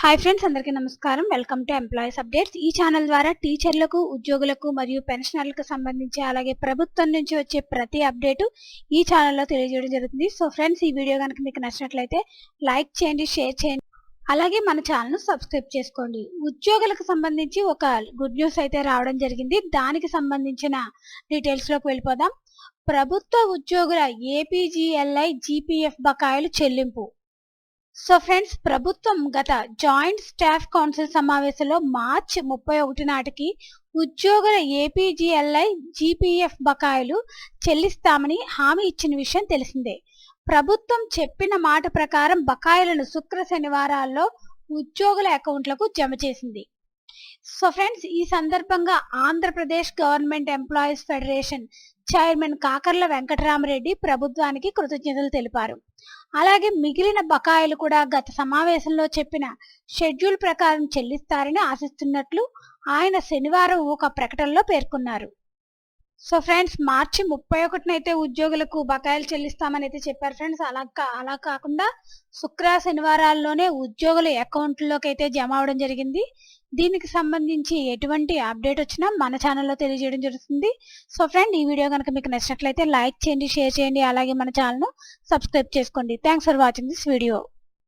Hi friends అందరికీ నమస్కారం. Welcome to employees updates ఈ ఛానల్ ద్వారా టీచర్లకు ఉద్యోగులకు మరియు పెన్షనర్లకు సంబంధించి అలాగే ప్రభుత్వం నుంచి వచ్చే ప్రతి అప్డేటు ఈ ఛానల్లో తెలియజేయడం జరుగుతుంది. సో ఫ్రెండ్స్ ఈ వీడియో కనుక మీకు నచ్చినట్లయితే లైక్ చేయండి షేర్ చేయండి. అలాగే మన ఛానల్ సబ్స్క్రైబ్ చేసుకోండి. ఉద్యోగులకు సంబంధించి ఒక గుడ్ న్యూస్ అయితే రావడం జరిగింది. దానికి సంబంధించిన డీటెయిల్స్లోకి వెళ్ళిపోదాం. ప్రభుత్వ ఉద్యోగుల ఏపీజీఎల్ఐ జీపీఎఫ్ బకాయిలు చెల్లింపు. సో ఫ్రెండ్స్ ప్రభుత్వం గత జాయింట్ స్టాఫ్ కౌన్సిల్ సమావేశంలో మార్చి ముప్పై ఒకటి నాటికి ఉద్యోగుల ఏపీజీఎల్ఐ జీపీఎఫ్ బకాయిలు చెల్లిస్తామని హామీ ఇచ్చిన విషయం తెలిసిందే. ప్రభుత్వం చెప్పిన మాట ప్రకారం బకాయిలను శుక్ర శనివారాల్లో ఉద్యోగుల అకౌంట్లకు జమ చేసింది. సో ఫ్రెండ్స్ ఈ సందర్భంగా Andhra Pradesh government employees federation chairman Kakarla Venkatarama Reddy ప్రభుత్వానికి కృతజ్ఞతలు తెలిపారు. అలాగే మిగిలిన బకాయిలు కూడా గత సమావేశంలో చెప్పిన షెడ్యూల్ ప్రకారం చెల్లిస్తారని ఆశిస్తున్నట్లు ఆయన శనివారం ఒక ప్రకటనలో పేర్కొన్నారు. సో ఫ్రెండ్స్ మార్చి ముప్పై ఒకటినైతే ఉద్యోగులకు బకాయిలు చెల్లిస్తామని అయితే చెప్పారు ఫ్రెండ్స్ అలా కా- అలా కాకుండా శుక్ర శనివారాల్లోనే ఉద్యోగుల అకౌంట్లోకి అయితే జమ అవడం జరిగింది. దీనికి సంబంధించి ఎటువంటి అప్డేట్ వచ్చినా మన ఛానల్లో తెలియజేయడం జరుగుతుంది. సో ఫ్రెండ్ ఈ వీడియో కనుక మీకు నచ్చినట్లయితే లైక్ చేయండి షేర్ చేయండి అలాగే మన ఛానల్ను సబ్స్క్రైబ్ చేసుకోండి. Thanks for watching this video